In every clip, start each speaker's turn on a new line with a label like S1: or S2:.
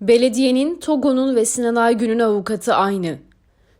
S1: Belediyenin, Togo'nun ve Sinan Aygün'ün avukatı aynı.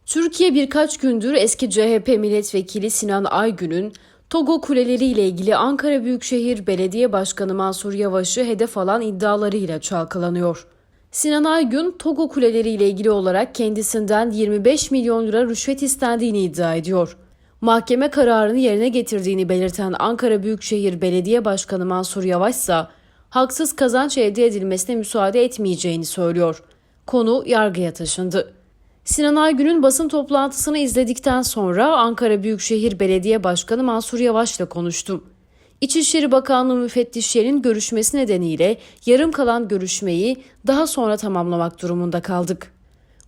S1: Türkiye birkaç gündür eski CHP milletvekili Sinan Aygün'ün Togo kuleleri ile ilgili Ankara Büyükşehir Belediye Başkanı Mansur Yavaş'ı hedef alan iddialarıyla çalkalanıyor. Sinan Aygün, Togo kuleleri ile ilgili olarak kendisinden 25 milyon lira rüşvet istendiğini iddia ediyor. Mahkeme kararını yerine getirdiğini belirten Ankara Büyükşehir Belediye Başkanı Mansur Yavaş ise haksız kazanç elde edilmesine müsaade etmeyeceğini söylüyor. Konu yargıya taşındı. Sinan Aygün'ün basın toplantısını izledikten sonra Ankara Büyükşehir Belediye Başkanı Mansur Yavaş'la konuştum. İçişleri Bakanlığı müfettişlerinin görüşmesi nedeniyle yarım kalan görüşmeyi daha sonra tamamlamak durumunda kaldık.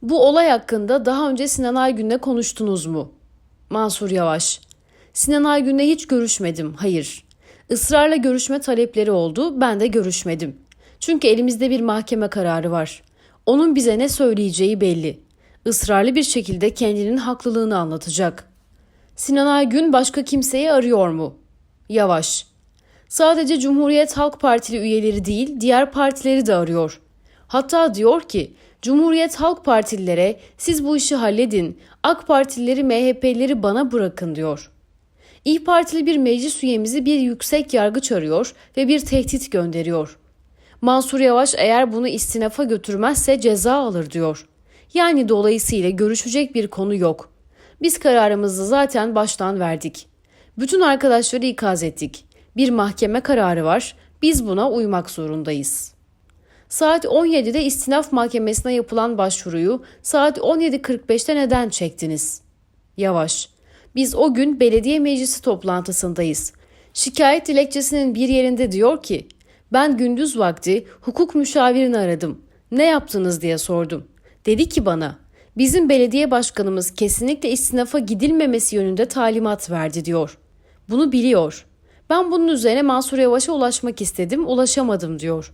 S1: Bu olay hakkında daha önce Sinan Aygün'le konuştunuz mu? Mansur Yavaş. Sinan Aygün'le hiç görüşmedim, hayır. Israrla görüşme talepleri oldu, ben de görüşmedim. Çünkü elimizde bir mahkeme kararı var. Onun bize ne söyleyeceği belli. Israrlı bir şekilde kendinin haklılığını anlatacak. Sinan Aygün başka kimseyi arıyor mu? Yavaş. Sadece Cumhuriyet Halk Partili üyeleri değil, diğer partileri de arıyor. Hatta diyor ki, Cumhuriyet Halk Partililere siz bu işi halledin, AK Partilileri, MHP'lileri bana bırakın diyor. İyi Partili bir meclis üyemizi bir yüksek yargıç arıyor ve bir tehdit gönderiyor. Mansur Yavaş eğer bunu istinafa götürmezse ceza alır diyor. Yani dolayısıyla görüşecek bir konu yok. Biz kararımızı zaten baştan verdik. Bütün arkadaşları ikaz ettik. Bir mahkeme kararı var. Biz buna uymak zorundayız. Saat 17'de istinaf mahkemesine yapılan başvuruyu saat 17.45'te neden çektiniz? Yavaş. Biz o gün belediye meclisi toplantısındayız. Şikayet dilekçesinin bir yerinde diyor ki, ben gündüz vakti hukuk müşavirini aradım. Ne yaptınız diye sordum. Dedi ki bana, bizim belediye başkanımız kesinlikle istinafa gidilmemesi yönünde talimat verdi diyor. Bunu biliyor. Ben bunun üzerine Mansur Yavaş'a ulaşmak istedim, ulaşamadım diyor.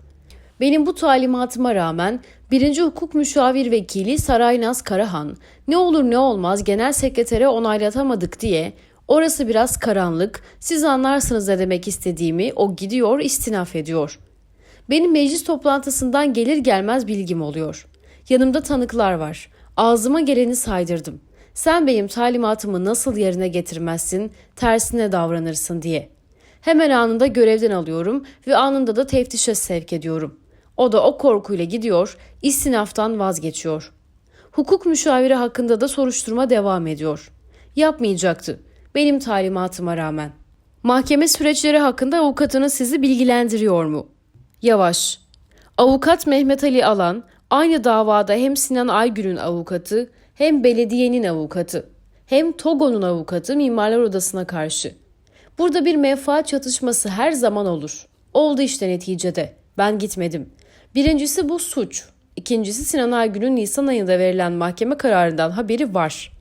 S1: Benim bu talimatıma rağmen birinci hukuk müşavir vekili Saraynaz Karahan ne olur ne olmaz genel sekretere onaylatamadık diye orası biraz karanlık siz anlarsınız ne demek istediğimi o gidiyor istinaf ediyor. Benim meclis toplantısından gelir gelmez bilgim oluyor. Yanımda tanıklar var. Ağzıma geleni saydırdım. Sen benim talimatımı nasıl yerine getirmezsin, tersine davranırsın diye. Hemen anında görevden alıyorum ve anında da teftişe sevk ediyorum. O da o korkuyla gidiyor, istinaftan vazgeçiyor. Hukuk müşaviri hakkında da soruşturma devam ediyor. Yapmayacaktı. Benim talimatıma rağmen. Mahkeme süreçleri hakkında avukatınız sizi bilgilendiriyor mu? Yavaş. Avukat Mehmet Ali Alan aynı davada hem Sinan Aygün'ün avukatı hem belediyenin avukatı hem Togo'nun avukatı Mimarlar Odası'na karşı. Burada bir menfaat çatışması her zaman olur. Oldu işte neticede. Ben gitmedim. Birincisi bu suç. İkincisi Sinan Aygün'ün Nisan ayında verilen mahkeme kararından haberi var.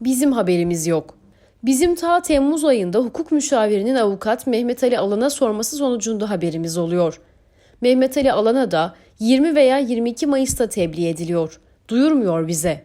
S1: Bizim haberimiz yok. Bizim ta Temmuz ayında hukuk müşavirinin avukat Mehmet Ali Alan'a sorması sonucunda haberimiz oluyor. Mehmet Ali Alan'a da 20 veya 22 Mayıs'ta tebliğ ediliyor. Duyurmuyor bize.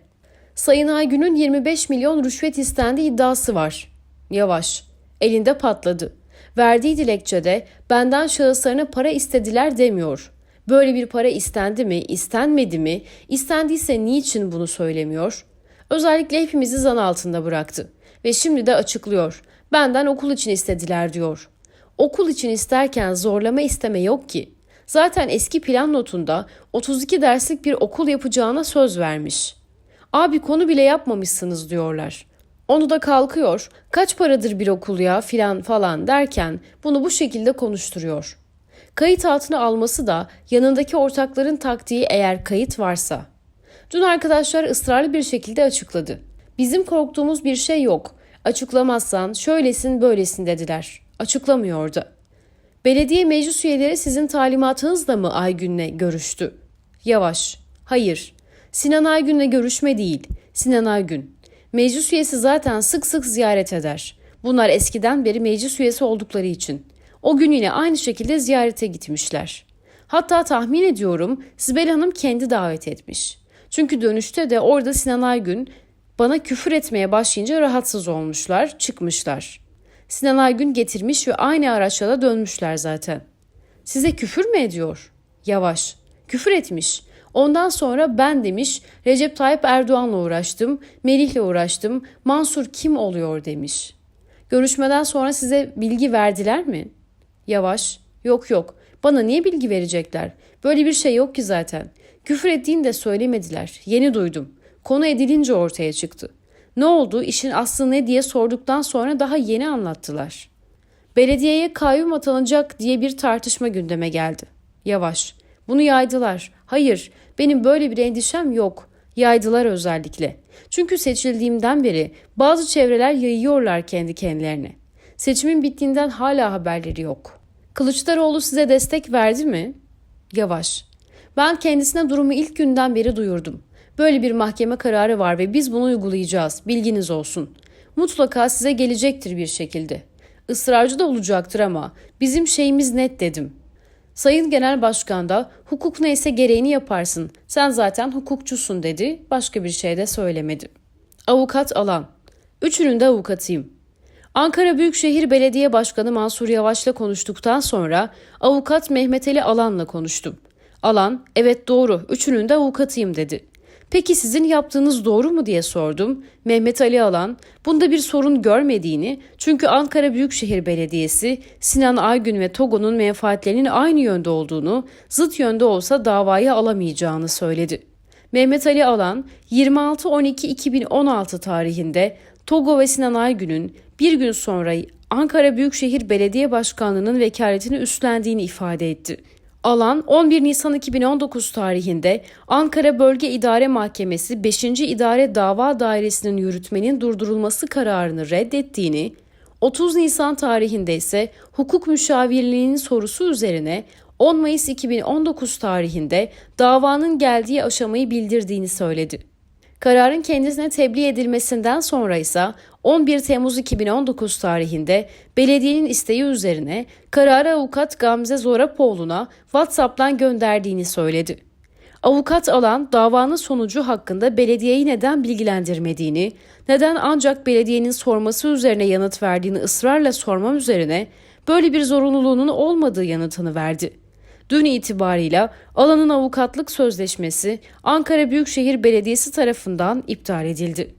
S1: Sayın Aygün'ün 25 milyon rüşvet istendiği iddiası var. Yavaş. Elinde patladı. Verdiği dilekçede benden şahıslarına para istediler demiyor. Böyle bir para istendi mi, istenmedi mi, istendiyse niçin bunu söylemiyor? Özellikle hepimizi zan altında bıraktı. Ve şimdi de açıklıyor. Benden okul için istediler diyor. Okul için isterken zorlama isteme yok ki. Zaten eski plan notunda 32 derslik bir okul yapacağına söz vermiş. Abi konu bile yapmamışsınız diyorlar. Onu da kalkıyor, kaç paradır bir okul ya filan falan derken bunu bu şekilde konuşturuyor. Kayıt altına alması da yanındaki ortakların taktiği eğer kayıt varsa. Dün arkadaşlar ısrarlı bir şekilde açıkladı. Bizim korktuğumuz bir şey yok. Açıklamazsan şöylesin böylesin dediler. Açıklamıyordu. Belediye meclis üyeleri sizin talimatınızla mı Aygün'le görüştü? Yavaş. Hayır. Sinan Aygün'le görüşme değil. Sinan Aygün. Meclis üyesi zaten sık sık ziyaret eder. Bunlar eskiden beri meclis üyesi oldukları için. O gün yine aynı şekilde ziyarete gitmişler. Hatta tahmin ediyorum Sibel Hanım kendi davet etmiş. Çünkü dönüşte de orada Sinan Aygün bana küfür etmeye başlayınca rahatsız olmuşlar, çıkmışlar. Sinan Aygün getirmiş ve aynı araçla da dönmüşler zaten. Size küfür mü ediyor? Yavaş. Küfür etmiş. Ondan sonra ben demiş Recep Tayyip Erdoğan'la uğraştım, Melih'le uğraştım, Mansur kim oluyor demiş. Görüşmeden sonra size bilgi verdiler mi? Yavaş, yok yok. Bana niye bilgi verecekler? Böyle bir şey yok ki zaten. Küfür ettiğini de söylemediler. Yeni duydum. Konu edilince ortaya çıktı. Ne oldu, işin aslı ne diye sorduktan sonra daha yeni anlattılar. Belediyeye kayyum atanacak diye bir tartışma gündeme geldi. Yavaş. Bunu yaydılar. Hayır, benim böyle bir endişem yok. Yaydılar özellikle. Çünkü seçildiğimden beri bazı çevreler yayıyorlar kendi kendilerine. Seçimin bittiğinden hala haberleri yok. Kılıçdaroğlu size destek verdi mi? Yavaş. Ben kendisine durumu ilk günden beri duyurdum. Böyle bir mahkeme kararı var ve biz bunu uygulayacağız. Bilginiz olsun. Mutlaka size gelecektir bir şekilde. Israrcı da olacaktır ama bizim şeyimiz net dedim. Sayın Genel Başkan da hukuk neyse gereğini yaparsın. Sen zaten hukukçusun dedi. Başka bir şey de söylemedi. Avukat Alan. Üçünün de avukatıyım. Ankara Büyükşehir Belediye Başkanı Mansur Yavaş'la konuştuktan sonra avukat Mehmet Ali Alan'la konuştum. Alan, evet doğru, üçünün de avukatıyım dedi. Peki sizin yaptığınız doğru mu diye sordum. Mehmet Ali Alan, bunda bir sorun görmediğini çünkü Ankara Büyükşehir Belediyesi Sinan Aygün ve Togo'nun menfaatlerinin aynı yönde olduğunu, zıt yönde olsa davayı alamayacağını söyledi. Mehmet Ali Alan 26-12-2016 tarihinde Togo ve Sinan Aygün'ün bir gün sonra Ankara Büyükşehir Belediye Başkanlığı'nın vekaletini üstlendiğini ifade etti. Alan 11 Nisan 2019 tarihinde Ankara Bölge İdare Mahkemesi 5. İdare Dava Dairesi'nin yürütmenin durdurulması kararını reddettiğini, 30 Nisan tarihinde ise hukuk müşavirliğinin sorusu üzerine 10 Mayıs 2019 tarihinde davanın geldiği aşamayı bildirdiğini söyledi. Kararın kendisine tebliğ edilmesinden sonra ise 11 Temmuz 2019 tarihinde belediyenin isteği üzerine kararı avukat Gamze Zorapoğlu'na WhatsApp'tan gönderdiğini söyledi. Avukat alan davanın sonucu hakkında belediyeyi neden bilgilendirmediğini, neden ancak belediyenin sorması üzerine yanıt verdiğini ısrarla sormam üzerine böyle bir zorunluluğunun olmadığı yanıtını verdi. Dün itibarıyla alanın avukatlık sözleşmesi Ankara Büyükşehir Belediyesi tarafından iptal edildi.